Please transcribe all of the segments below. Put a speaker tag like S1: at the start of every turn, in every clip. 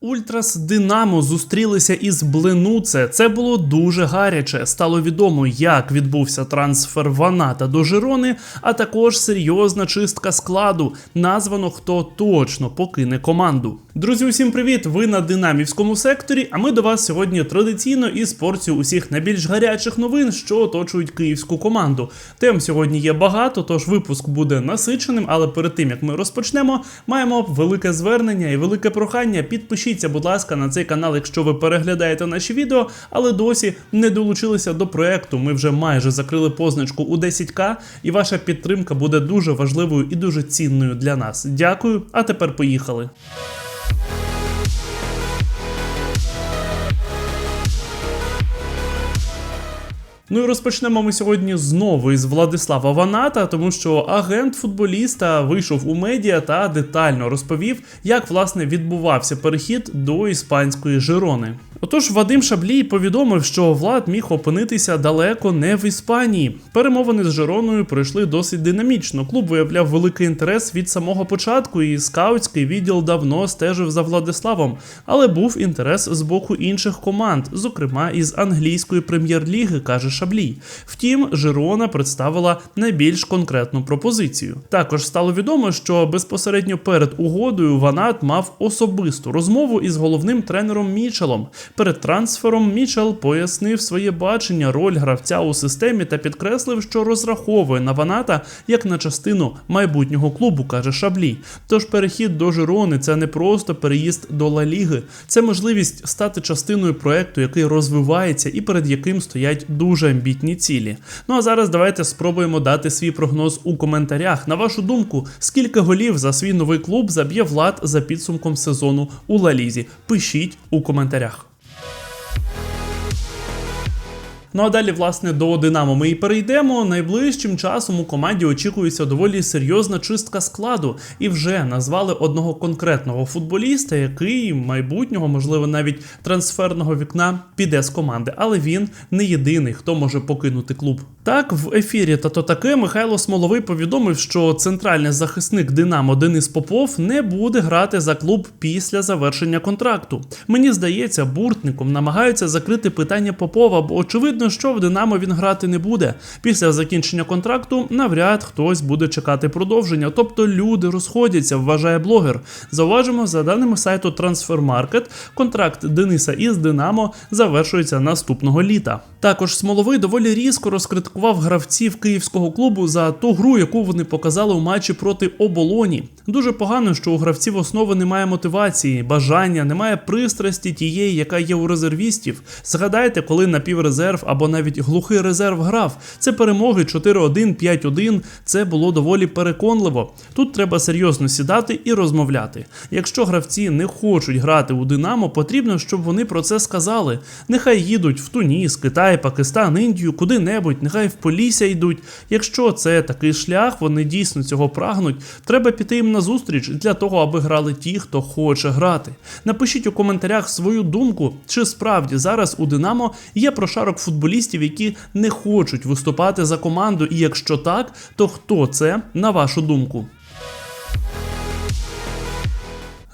S1: Ультрас Динамо зустрілися із Блинуце. Це було дуже гаряче. Стало відомо, як відбувся трансфер Ваната до Жирони, а також серйозна чистка складу. Названо хто точно покине команду. Друзі, усім привіт! Ви на динамівському секторі. А ми до вас сьогодні традиційно із порцією усіх найбільш гарячих новин, що оточують київську команду. Тем сьогодні є багато, тож випуск буде насиченим. Але перед тим як ми розпочнемо, маємо велике звернення і велике прохання. Підпишіться, будь ласка, на цей канал, якщо ви переглядаєте наші відео, але досі не долучилися до проекту. Ми вже майже закрили позначку у 10к, і ваша підтримка буде дуже важливою і дуже цінною для нас. Дякую. А тепер поїхали. Ну і розпочнемо ми сьогодні знову із Владислава Ваната, тому що агент футболіста вийшов у медіа та детально розповів, як власне відбувався перехід до іспанської Жирони. Отож, Вадим Шаблій повідомив, що Влад міг опинитися далеко не в Іспанії. Перемовини з Жироною пройшли досить динамічно. Клуб виявляв великий інтерес від самого початку, і скаутський відділ давно стежив за Владиславом, але був інтерес з боку інших команд, зокрема із англійської прем'єр-ліги, каже Шаблій. Втім, Жирона представила найбільш конкретну пропозицію. Також стало відомо, що безпосередньо перед угодою Ванат мав особисту розмову із головним тренером Мічелом. Перед трансфером Мічел пояснив своє бачення, роль гравця у системі та підкреслив, що розраховує на Ваната як на частину майбутнього клубу, каже Шаблі. Тож перехід до Жирони це не просто переїзд до Ла Ліги, це можливість стати частиною проекту, який розвивається і перед яким стоять дуже амбітні цілі. Ну а зараз давайте спробуємо дати свій прогноз у коментарях. На вашу думку, скільки голів за свій новий клуб заб'є Влад за підсумком сезону у Ла Лізі? Пишіть у коментарях. Ну а далі, власне, до Динамо ми і перейдемо. Найближчим часом у команді очікується доволі серйозна чистка складу, і вже назвали одного конкретного футболіста, який майбутнього, можливо, навіть трансферного вікна піде з команди. Але він не єдиний, хто може покинути клуб. Так, в ефірі та то таке Михайло Смоловий повідомив, що центральний захисник Динамо Денис Попов не буде грати за клуб після завершення контракту. Мені здається, буртником намагаються закрити питання Попова, бо очевидно, що в Динамо він грати не буде. Після закінчення контракту навряд хтось буде чекати продовження. Тобто люди розходяться, вважає блогер. Зауважимо, за даними сайту Transfermarket, контракт Дениса із Динамо завершується наступного літа. Також Смоловий доволі різко розкритикував гравців київського клубу за ту гру, яку вони показали у матчі проти оболоні. Дуже погано, що у гравців основи немає мотивації, бажання, немає пристрасті тієї, яка є у резервістів. Згадайте, коли напіврезерв або навіть глухий резерв грав. Це перемоги 4-1, 5-1. Це було доволі переконливо. Тут треба серйозно сідати і розмовляти. Якщо гравці не хочуть грати у Динамо, потрібно, щоб вони про це сказали. Нехай їдуть в Туніс, Китай, Пакистан, Індію, куди-небудь, нехай в Полісся йдуть. Якщо це такий шлях, вони дійсно цього прагнуть. Треба піти їм на зустріч для того, аби грали ті, хто хоче грати. Напишіть у коментарях свою думку, чи справді зараз у Динамо є прошарок футболістів, які не хочуть виступати за команду, і якщо так, то хто це на вашу думку?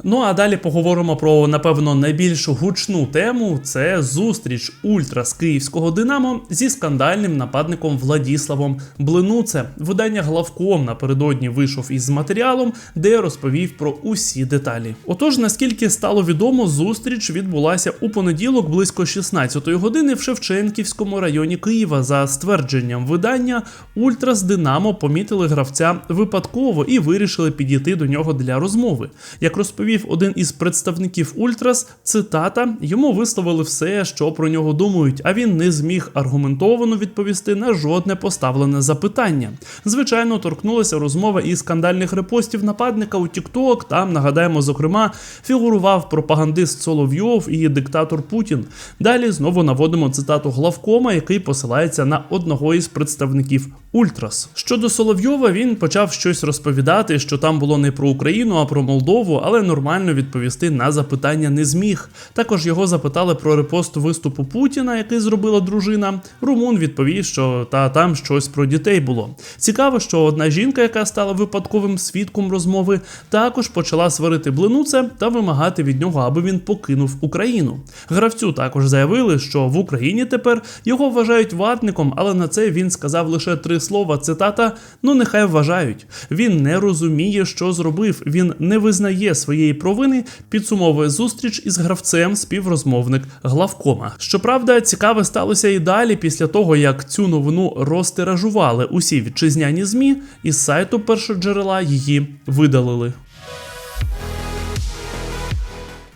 S1: Ну а далі поговоримо про напевно найбільш гучну тему: це зустріч ультра з київського Динамо зі скандальним нападником Владіславом Блинуце. Видання главком напередодні вийшов із матеріалом, де розповів про усі деталі. Отож, наскільки стало відомо, зустріч відбулася у понеділок близько 16-ї години в Шевченківському районі Києва. За ствердженням видання, ультра з Динамо помітили гравця випадково і вирішили підійти до нього для розмови. Як розповів один із представників Ультрас, цитата, йому висловили все, що про нього думають, а він не зміг аргументовано відповісти на жодне поставлене запитання. Звичайно, торкнулася розмова і скандальних репостів нападника у TikTok. Там нагадаємо, зокрема, фігурував пропагандист Соловйов і диктатор Путін. Далі знову наводимо цитату главкома, який посилається на одного із представників Ультрас. Щодо Соловйова, він почав щось розповідати, що там було не про Україну, а про Молдову, але нормально нормально відповісти на запитання не зміг. Також його запитали про репост виступу Путіна, який зробила дружина. Румун відповів, що та там щось про дітей було. Цікаво, що одна жінка, яка стала випадковим свідком розмови, також почала сварити блинуце та вимагати від нього, аби він покинув Україну. Гравцю також заявили, що в Україні тепер його вважають ватником, але на це він сказав лише три слова. Цитата: Ну, нехай вважають. Він не розуміє, що зробив. Він не визнає своєї провини. Підсумовує зустріч із гравцем співрозмовник главкома. Щоправда, цікаве сталося і далі після того, як цю новину розтиражували усі вітчизняні змі, із сайту першоджерела її видалили.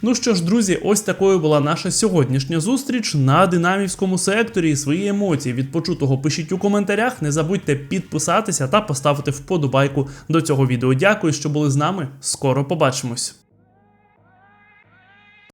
S1: Ну що ж, друзі, ось такою була наша сьогоднішня зустріч на динамівському секторі. Свої емоції від почутого пишіть у коментарях. Не забудьте підписатися та поставити вподобайку до цього відео. Дякую, що були з нами. Скоро побачимось.